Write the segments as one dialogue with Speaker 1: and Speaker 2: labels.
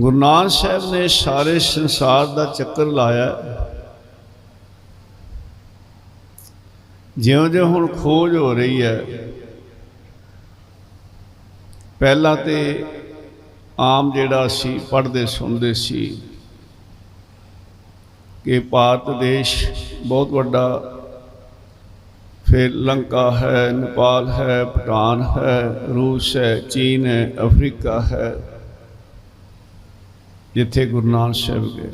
Speaker 1: ਗੁਰੂ ਨਾਨਕ ਸਾਹਿਬ ਨੇ ਸਾਰੇ ਸੰਸਾਰ ਦਾ ਚੱਕਰ ਲਾਇਆ। ਜਿਉਂ-ਜਿਉਂ ਹੁਣ ਖੋਜ ਹੋ ਰਹੀ ਹੈ, ਪਹਿਲਾਂ ਤੇ ਆਮ ਜਿਹੜਾ ਸੀ, ਪੜ੍ਹਦੇ ਸੁਣਦੇ ਸੀ ਕਿ ਭਾਰਤ ਦੇਸ਼ ਬਹੁਤ ਵੱਡਾ, ਫਿਰ ਲੰਕਾ ਹੈ, ਨੇਪਾਲ ਹੈ, ਭੂਟਾਨ ਹੈ, ਰੂਸ ਹੈ, ਚੀਨ ਹੈ, ਅਫਰੀਕਾ ਹੈ। ਜਿੱਥੇ ਗੁਰੂ ਨਾਨਕ ਸਾਹਿਬ ਗਏ।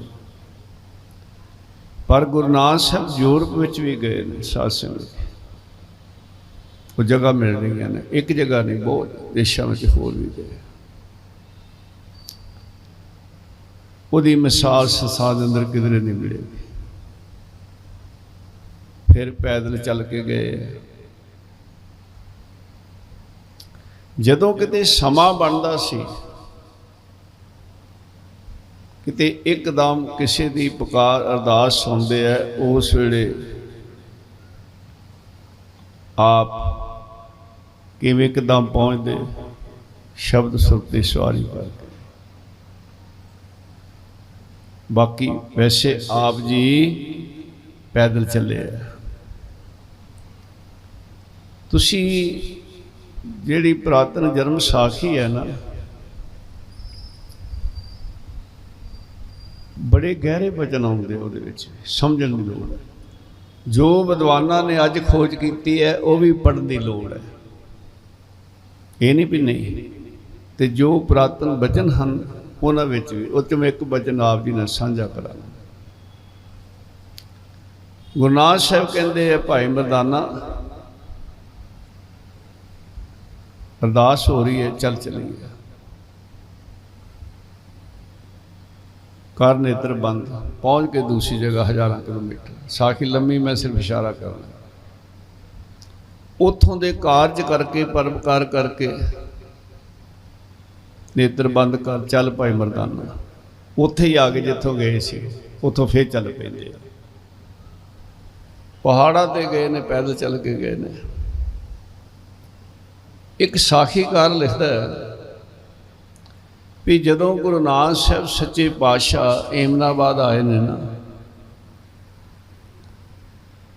Speaker 1: ਪਰ ਗੁਰੂ ਨਾਨਕ ਸਾਹਿਬ ਯੂਰਪ ਵਿੱਚ ਵੀ ਗਏ ਨੇ ਸਾਧ ਸੰਗਤ। ਉਹ ਜਗ੍ਹਾ ਮਿਲ ਰਹੀਆਂ ਨੇ, ਇੱਕ ਜਗ੍ਹਾ ਨਹੀਂ, ਬਹੁਤ ਦੇਸ਼ਾਂ ਵਿੱਚ ਹੋਰ ਵੀ ਗਏ। ਉਹਦੀ ਮਿਸਾਲ ਸੰਸਾਰ ਅੰਦਰ ਕਿਧਰੇ ਨਹੀਂ ਮਿਲੇਗੀ ਫਿਰ ਪੈਦਲ ਚੱਲ ਕੇ ਗਏ। ਜਦੋਂ ਕਿਤੇ ਸਮਾਂ ਬਣਦਾ ਸੀ ਕਿਤੇ ਇੱਕਦਮ ਕਿਸੇ ਦੀ ਪੁਕਾਰ ਅਰਦਾਸ ਸੁਣਦੇ ਆ, ਉਸ ਵੇਲੇ ਆਪ ਕਿਵੇਂ ਇੱਕਦਮ ਪਹੁੰਚਦੇ? ਸ਼ਬਦ ਸੁਰਤੀ ਸਵਾਰੀ ਕਰਕੇ ਬਾਕੀ ਵੈਸੇ ਆਪ ਜੀ ਪੈਦਲ ਚੱਲੇ ਆ। ਤੁਸੀਂ ਜਿਹੜੀ ਪ੍ਰਾਤਨ ਜਨਮ ਸਾਖੀ ਹੈ ਨਾ ਬੜੇ ਗਹਿਰੇ ਵਚਨ ਆਉਂਦੇ ਉਹਦੇ ਵਿੱਚ, ਸਮਝਣ ਦੀ ਲੋੜ ਹੈ। ਜੋ ਵਿਦਵਾਨਾਂ ਨੇ ਅੱਜ ਖੋਜ ਕੀਤੀ ਹੈ, ਉਹ ਵੀ ਪੜ੍ਹਨ ਦੀ ਲੋੜ ਹੈ। ਇਹ ਨਹੀਂ ਵੀ ਨਹੀਂ, ਤੇ ਜੋ ਪ੍ਰਾਤਨ ਵਚਨ ਹਨ, ਉਹਨਾਂ ਵਿੱਚ ਵੀ, ਉਹ 'ਚੋਂ ਮੈਂ ਇੱਕ ਵਚਨ ਆਪ ਜੀ ਨਾਲ ਸਾਂਝਾ ਕਰਾਂਗਾ। ਗੁਰੂ ਨਾਨਕ ਸਾਹਿਬ ਕਹਿੰਦੇ ਆ, ਭਾਈ ਮਰਦਾਨਾ, ਅਰਦਾਸ ਹੋ ਰਹੀ ਹੈ, ਚੱਲ ਚਲੀਏ। ਕਰ ਨੇਤਰ ਬੰਦ, ਪਹੁੰਚ ਕੇ ਦੂਸਰੀ ਜਗ੍ਹਾ ਹਜ਼ਾਰਾਂ ਕਿਲੋਮੀਟਰ। ਸਾਖੀ ਲੰਮੀ ਮੈਂ ਸਿਰਫ ਇਸ਼ਾਰਾ ਕਰਨਾ ਉਥੋਂ ਦੇ ਕਾਰਜ ਕਰਕੇ ਪਰਮਕਾਰ ਕਰਕੇ ਨੇਤਰ ਬੰਦ ਕਰ, ਚੱਲ ਭਾਈ ਮਰਦਾਨਾ। ਉੱਥੇ ਹੀ ਆ ਕੇ ਜਿੱਥੋਂ ਗਏ ਸੀ, ਉੱਥੋਂ ਫੇਰ ਚੱਲ ਪੈਂਦੇ ਆ। ਪਹਾੜਾਂ ਤੇ ਗਏ ਨੇ, ਪੈਦਲ ਚੱਲ ਕੇ ਗਏ ਨੇ। ਇੱਕ ਸਾਖੀਕਾਰ ਲਿਖਦਾ ਹੈ ਵੀ ਜਦੋਂ ਗੁਰੂ ਨਾਨਕ ਸਾਹਿਬ ਸੱਚੇ ਪਾਤਸ਼ਾਹ ਏਮਨਾਬਾਦ ਆਏ ਨੇ ਨਾ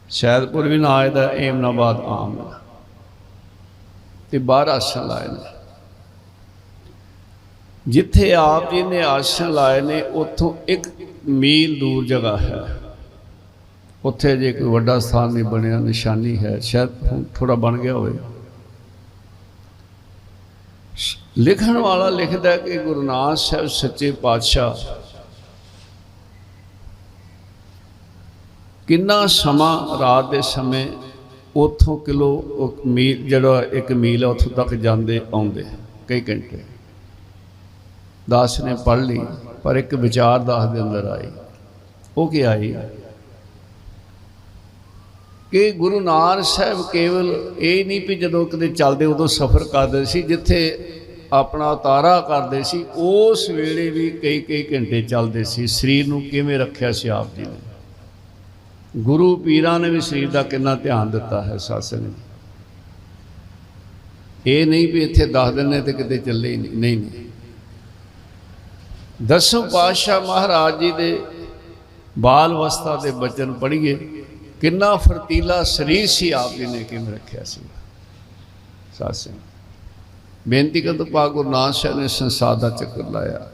Speaker 1: ਸ਼ਾਇਦਪੁਰ ਵੀ ਨਾ ਆਏ ਦਾ ਏਮਨਾਬਾਦ ਆਮ ਹੈ ਤੇ ਬਾਹਰ ਆਸਣ ਲਾਏ ਨੇ। ਜਿੱਥੇ ਆਪ ਜੀ ਨੇ ਆਸਣ ਲਾਏ ਨੇ, ਉੱਥੋਂ ਇੱਕ ਮੀਲ ਦੂਰ ਜਗ੍ਹਾ ਹੈ। ਉੱਥੇ ਜੇ ਕੋਈ ਵੱਡਾ ਸਥਾਨ ਨਹੀਂ ਬਣਿਆ, ਨਿਸ਼ਾਨੀ ਹੈ। ਸ਼ਾਇਦ ਹੁਣ ਥੋੜਾ ਬਣ ਗਿਆ ਹੋਵੇ। ਲਿਖਣ ਵਾਲਾ ਲਿਖਦਾ ਕਿ ਗੁਰੂ ਨਾਨਕ ਸਾਹਿਬ ਸੱਚੇ ਪਾਤਸ਼ਾਹ ਕਿੰਨਾ ਸਮਾਂ ਰਾਤ ਦੇ ਸਮੇਂ ਉਥੋਂ ਕਿਲੋ ਮੀਲ, ਜਿਹੜਾ ਇੱਕ ਮੀਲ ਹੈ, ਉੱਥੋਂ ਤੱਕ ਜਾਂਦੇ ਆਉਂਦੇ ਕਈ ਘੰਟੇ। ਦਾਸ ਨੇ ਪੜ੍ਹ ਲਈ, ਪਰ ਇੱਕ ਵਿਚਾਰ ਦਾਸ ਦੇ ਅੰਦਰ ਆਈ। ਉਹ ਕੀ ਆਈ? ਕਿ ਗੁਰੂ ਨਾਨਕ ਸਾਹਿਬ ਕੇਵਲ ਇਹ ਨਹੀਂ ਵੀ ਜਦੋਂ ਕਿਤੇ ਚੱਲਦੇ, ਉਦੋਂ ਸਫ਼ਰ ਕਰਦੇ ਸੀ, ਜਿੱਥੇ ਆਪਣਾ ਉਤਾਰਾ ਕਰਦੇ ਸੀ, ਉਸ ਵੇਲੇ ਵੀ ਕਈ ਕਈ ਘੰਟੇ ਚੱਲਦੇ ਸੀ। ਸਰੀਰ ਨੂੰ ਕਿਵੇਂ ਰੱਖਿਆ ਸੀ ਆਪ ਜੀ ਨੇ? ਗੁਰੂ ਪੀਰਾਂ ਨੇ ਵੀ ਸਰੀਰ ਦਾ ਕਿੰਨਾ ਧਿਆਨ ਦਿੱਤਾ ਹੈ ਸਾਸਨ ਇਹ ਨਹੀਂ ਵੀ ਇੱਥੇ ਦੱਸ ਦਿੰਨੇ ਤੇ ਕਿਤੇ ਚੱਲੇ ਹੀ ਨਹੀਂ। ਨਹੀਂ ਨਹੀਂ। ਦਸਮ ਪਾਤਸ਼ਾਹ ਮਹਾਰਾਜ ਜੀ ਦੇ ਬਾਲ ਅਵਸਥਾ ਦੇ ਬਚਨ ਪੜ੍ਹੀਏ, ਕਿੰਨਾ ਫਰਤੀਲਾ ਸਰੀਰ ਸੀ ਆਪ ਜੀ ਨੇ, ਕਿਵੇਂ ਰੱਖਿਆ ਸੀ? ਸਾਧ ਸੰਗਤ ਬੇਨਤੀ ਕਰ ਤੋਂ ਪਾ ਗੁਰੂ ਨਾਨਕ ਸਾਹਿਬ ਨੇ ਸੰਸਾਰ ਦਾ ਚੱਕਰ ਲਾਇਆ।